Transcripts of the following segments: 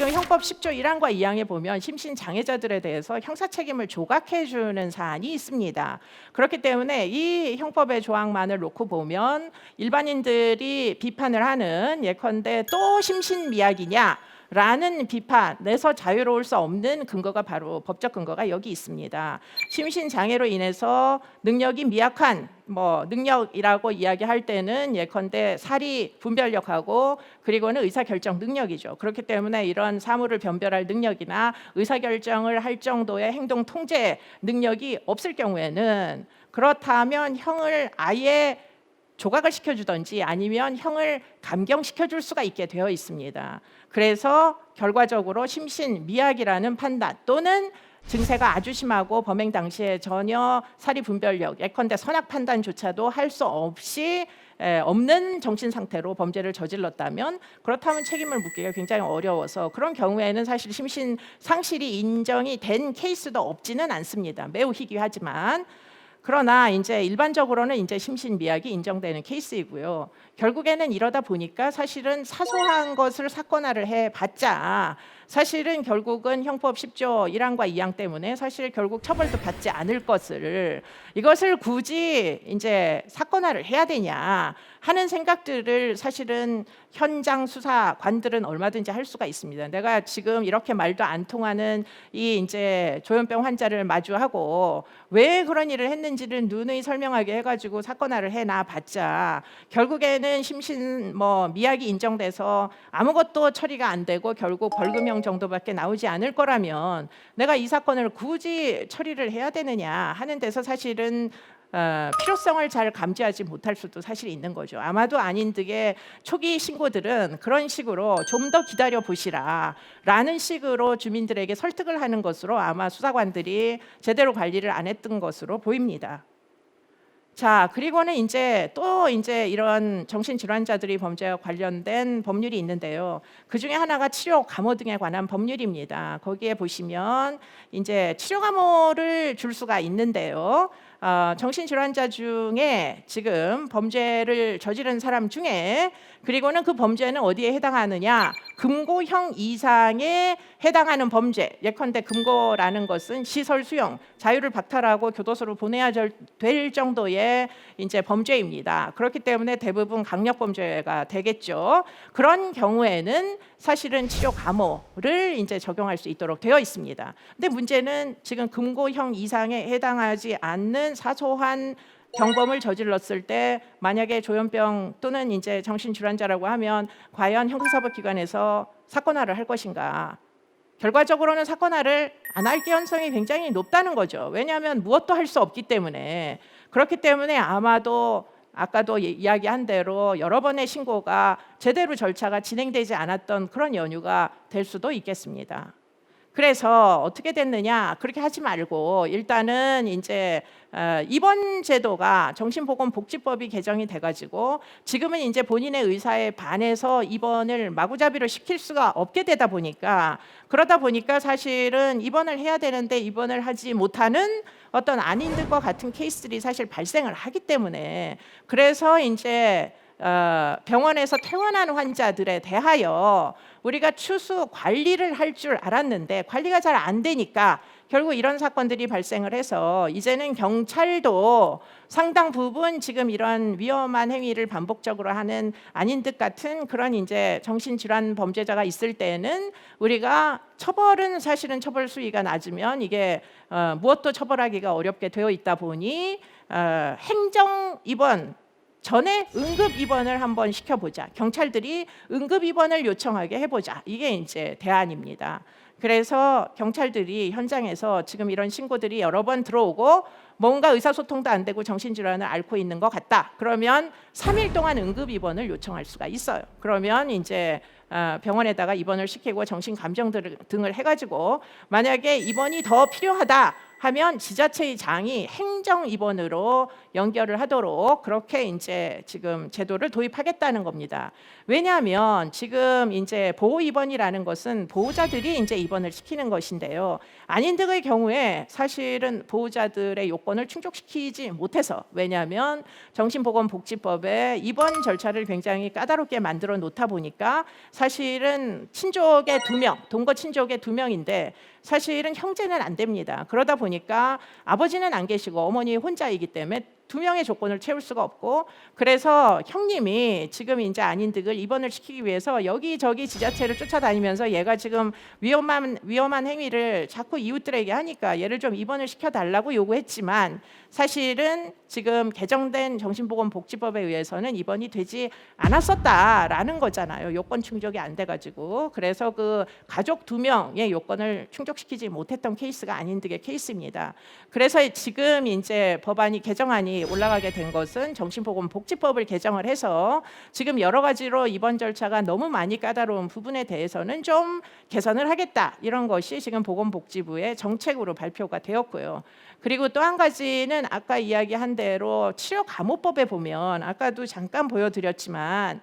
지금 형법 10조 1항과 2항에 보면 심신 장애자들에 대해서 형사 책임을 조각해 주는 사안이 있습니다. 그렇기 때문에 이 형법의 조항만을 놓고 보면 일반인들이 비판을 하는 예컨대 또 심신 미약이냐 라는 비판에서 자유로울 수 없는 근거가 바로 법적 근거가 여기 있습니다. 심신 장애로 인해서 능력이 미약한 뭐 능력이라고 이야기할 때는 예컨대 사리 분별력하고 그리고는 의사 결정 능력이죠. 그렇기 때문에 이런 사물을 변별할 능력이나 의사 결정을 할 정도의 행동 통제 능력이 없을 경우에는 그렇다면 형을 아예 조각을 시켜주든지 아니면 형을 감경시켜 줄 수가 있게 되어 있습니다. 그래서 결과적으로 심신 미약이라는 판단 또는 증세가 아주 심하고 범행 당시에 전혀 사리 분별력, 예컨대 선악 판단조차도 할 수 없이 에, 없는 정신 상태로 범죄를 저질렀다면 그렇다면 책임을 묻기가 굉장히 어려워서 그런 경우에는 사실 심신 상실이 인정이 된 케이스도 없지는 않습니다. 매우 희귀하지만 그러나 이제 일반적으로는 이제 심신미약이 인정되는 케이스이고요. 결국에는 이러다 보니까 사실은 사소한 것을 사건화를 해봤자 사실은 결국은 형법 10조 1항과 2항 때문에 사실 결국 처벌도 받지 않을 것을 이것을 굳이 이제 사건화를 해야 되냐 하는 생각들을 사실은 현장 수사관들은 얼마든지 할 수가 있습니다. 내가 지금 이렇게 말도 안 통하는 이 이제 조현병 환자를 마주하고 왜 그런 일을 했는지를 누누이 설명하게 해가지고 사건화를 해놔 봤자 결국에는 심신 뭐 미약이 인정돼서 아무것도 처리가 안 되고 결국 벌금형 정도밖에 나오지 않을 거라면 내가 이 사건을 굳이 처리를 해야 되느냐 하는 데서 사실은 어, 필요성을 잘 감지하지 못할 수도 사실 있는 거죠. 아마도 아닌 듯의 초기 신고들은 그런 식으로 좀 더 기다려 보시라라는 식으로 주민들에게 설득을 하는 것으로 아마 수사관들이 제대로 관리를 안 했던 것으로 보입니다. 자, 그리고는 이제 또 이제 이런 정신질환자들이 범죄와 관련된 법률이 있는데요. 그 중에 하나가 치료 감호 등에 관한 법률입니다. 거기에 보시면 이제 치료 감호를 줄 수가 있는데요. 어, 정신질환자 중에 지금 범죄를 저지른 사람 중에 그리고는 그 범죄는 어디에 해당하느냐? 금고형 이상에 해당하는 범죄. 예컨대 금고라는 것은 시설 수용 자유를 박탈하고 교도소로 보내야 될 정도의 이제 범죄입니다. 그렇기 때문에 대부분 강력 범죄가 되겠죠. 그런 경우에는 사실은 치료 감호를 이제 적용할 수 있도록 되어 있습니다. 근데 문제는 지금 금고형 이상에 해당하지 않는 사소한 경범을 저질렀을 때 만약에 조현병 또는 이제 정신질환자라고 하면 과연 형사사법기관에서 사건화를 할 것인가? 결과적으로는 사건화를 안 할 개연성이 굉장히 높다는 거죠. 왜냐하면 무엇도 할 수 없기 때문에 그렇기 때문에 아마도 아까도 이- 이야기한 대로 여러 번의 신고가 제대로 절차가 진행되지 않았던 그런 연유가 될 수도 있겠습니다. 그래서 어떻게 됐느냐? 그렇게 하지 말고 일단은 이제 어, 입원 제도가 정신보건복지법이 개정이 돼가지고 지금은 이제 본인의 의사에 반해서 입원을 마구잡이로 시킬 수가 없게 되다 보니까 그러다 보니까 사실은 입원을 해야 되는데 입원을 하지 못하는 어떤 안인들과 같은 케이스들이 사실 발생을 하기 때문에 그래서 이제 어, 병원에서 퇴원한 환자들에 대하여 우리가 추수 관리를 할 줄 알았는데 관리가 잘 안 되니까 결국 이런 사건들이 발생을 해서 이제는 경찰도 상당 부분 지금 이런 위험한 행위를 반복적으로 하는 아닌 듯 같은 그런 이제 정신질환 범죄자가 있을 때는 우리가 처벌은 사실은 처벌 수위가 낮으면 이게 어, 무엇도 처벌하기가 어렵게 되어 있다 보니 어, 행정 입원 전에 응급 입원을 한번 시켜보자. 경찰들이 응급 입원을 요청하게 해보자. 이게 이제 대안입니다. 그래서 경찰들이 현장에서 지금 이런 신고들이 여러 번 들어오고 뭔가 의사소통도 안 되고 정신질환을 앓고 있는 것 같다. 그러면 3일 동안 응급 입원을 요청할 수가 있어요. 그러면 이제 어, 병원에다가 입원을 시키고 정신 감정 등을 해가지고 만약에 입원이 더 필요하다 하면 지자체의 장이 행정 입원으로 연결을 하도록 그렇게 이제 지금 제도를 도입하겠다는 겁니다. 왜냐하면 지금 이제 보호 입원이라는 것은 보호자들이 이제 입원을 시키는 것인데요. 아닌 등의 경우에 사실은 보호자들의 요건 요건을 충족시키지 못해서 왜냐하면 정신보건복지법에 입원 절차를 굉장히 까다롭게 만들어 놓다 보니까 사실은 친족의 두 명, 동거 친족의 두 명인데 사실은 형제는 안 됩니다. 그러다 보니까 아버지는 안 계시고 어머니 혼자이기 때문에 두 명의 조건을 채울 수가 없고 그래서 형님이 지금 이제 안인득을 입원을 시키기 위해서 여기저기 지자체를 쫓아다니면서 얘가 지금 위험한 위험한 행위를 자꾸 이웃들에게 하니까 얘를 좀 입원을 시켜 달라고 요구했지만 사실은 지금 개정된 정신보건복지법에 의해서는 입원이 되지 않았었다라는 거잖아요. 요건 충족이 안 돼 가지고 그래서 그 가족 두 명의 요건을 충족시키지 못했던 케이스가 안인득의 케이스입니다. 그래서 지금 이제 법안이 개정안이 올라가게 된 것은 정신보건복지법을 개정을 해서 지금 여러 가지로 입원 절차가 너무 많이 까다로운 부분에 대해서는 좀 개선을 하겠다 이런 것이 지금 보건복지부의 정책으로 발표가 되었고요. 그리고 또 한 가지는 아까 이야기한 대로 치료 감호법에 보면 아까도 잠깐 보여드렸지만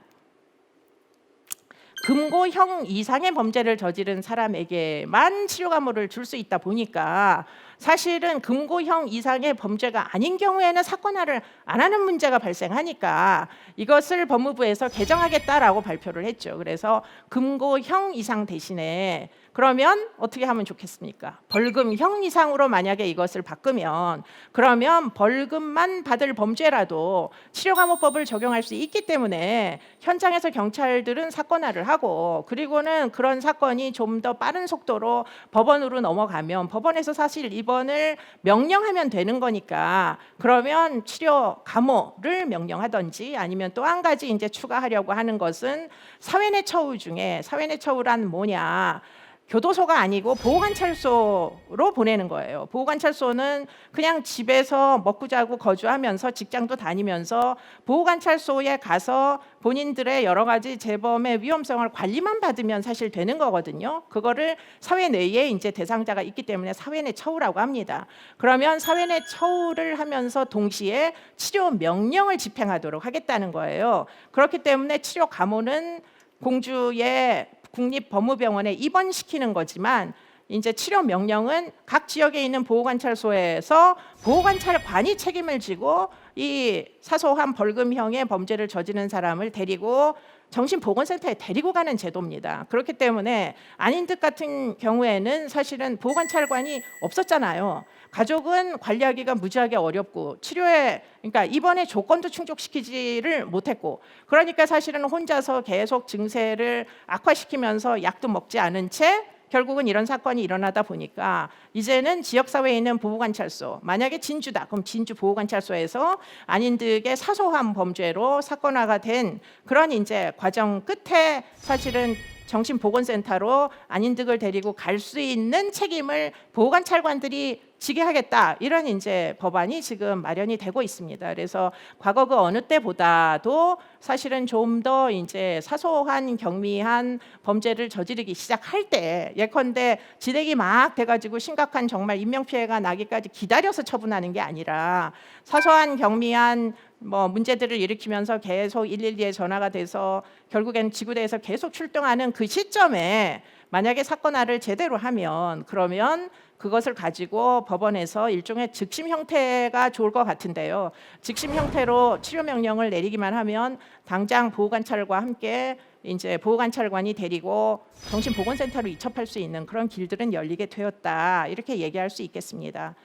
금고형 이상의 범죄를 저지른 사람에게만 치료 감호를 줄 수 있다 보니까 사실은 금고형 이상의 범죄가 아닌 경우에는 사건화를 안 하는 문제가 발생하니까 이것을 법무부에서 개정하겠다라고 발표를 했죠. 그래서 금고형 이상 대신에 그러면 어떻게 하면 좋겠습니까? 벌금형 이상으로 만약에 이것을 바꾸면 그러면 벌금만 받을 범죄라도 치료감호법을 적용할 수 있기 때문에 현장에서 경찰들은 사건화를 하고 그리고는 그런 사건이 좀 더 빠른 속도로 법원으로 넘어가면 법원에서 사실 입원을 명령하면 되는 거니까 그러면 치료 감호를 명령하든지 아니면 또 한 가지 이제 추가하려고 하는 것은 사회 내 처우 중에 사회 내 처우란 뭐냐? 교도소가 아니고 보호관찰소로 보내는 거예요. 보호관찰소는 그냥 집에서 먹고 자고 거주하면서 직장도 다니면서 보호관찰소에 가서 본인들의 여러 가지 재범의 위험성을 관리만 받으면 사실 되는 거거든요. 그거를 사회 내에 이제 대상자가 있기 때문에 사회 내 처우라고 합니다. 그러면 사회 내 처우를 하면서 동시에 치료 명령을 집행하도록 하겠다는 거예요. 그렇기 때문에 치료 감호는 공주의 국립법무병원에 입원시키는 거지만 이제 치료 명령은 각 지역에 있는 보호관찰소에서 보호관찰관이 책임을 지고 이 사소한 벌금형의 범죄를 저지른 사람을 데리고 정신보건센터에 데리고 가는 제도입니다. 그렇기 때문에 아닌 듯 같은 경우에는 사실은 보호관찰관이 없었잖아요. 가족은 관리하기가 무지하게 어렵고 치료에 그러니까 입원의 조건도 충족시키지를 못했고 그러니까 사실은 혼자서 계속 증세를 악화시키면서 약도 먹지 않은 채 결국은 이런 사건이 일어나다 보니까 이제는 지역 사회에 있는 보호 관찰소 만약에 진주다 그럼 진주 보호 관찰소에서 아닌득의 사소한 범죄로 사건화가 된 그런 이제 과정 끝에 사실은 정신보건센터로 안인득을 데리고 갈 수 있는 책임을 보호관찰관들이 지게 하겠다 이런 이제 법안이 지금 마련이 되고 있습니다. 그래서 과거 그 어느 때보다도 사실은 좀 더 이제 사소한 경미한 범죄를 저지르기 시작할 때 예컨대 지대기 막 돼가지고 심각한 정말 인명 피해가 나기까지 기다려서 처분하는 게 아니라 사소한 경미한 뭐 문제들을 일으키면서 계속 112에 전화가 돼서 결국엔 지구대에서 계속 출동하는 그 시점에 만약에 사건화를 제대로 하면 그러면 그것을 가지고 법원에서 일종의 즉심 형태가 좋을 것 같은데요. 즉심 형태로 치료 명령을 내리기만 하면 당장 보호관찰과 함께 이제 보호관찰관이 데리고 정신보건센터로 이첩할 수 있는 그런 길들은 열리게 되었다 이렇게 얘기할 수 있겠습니다.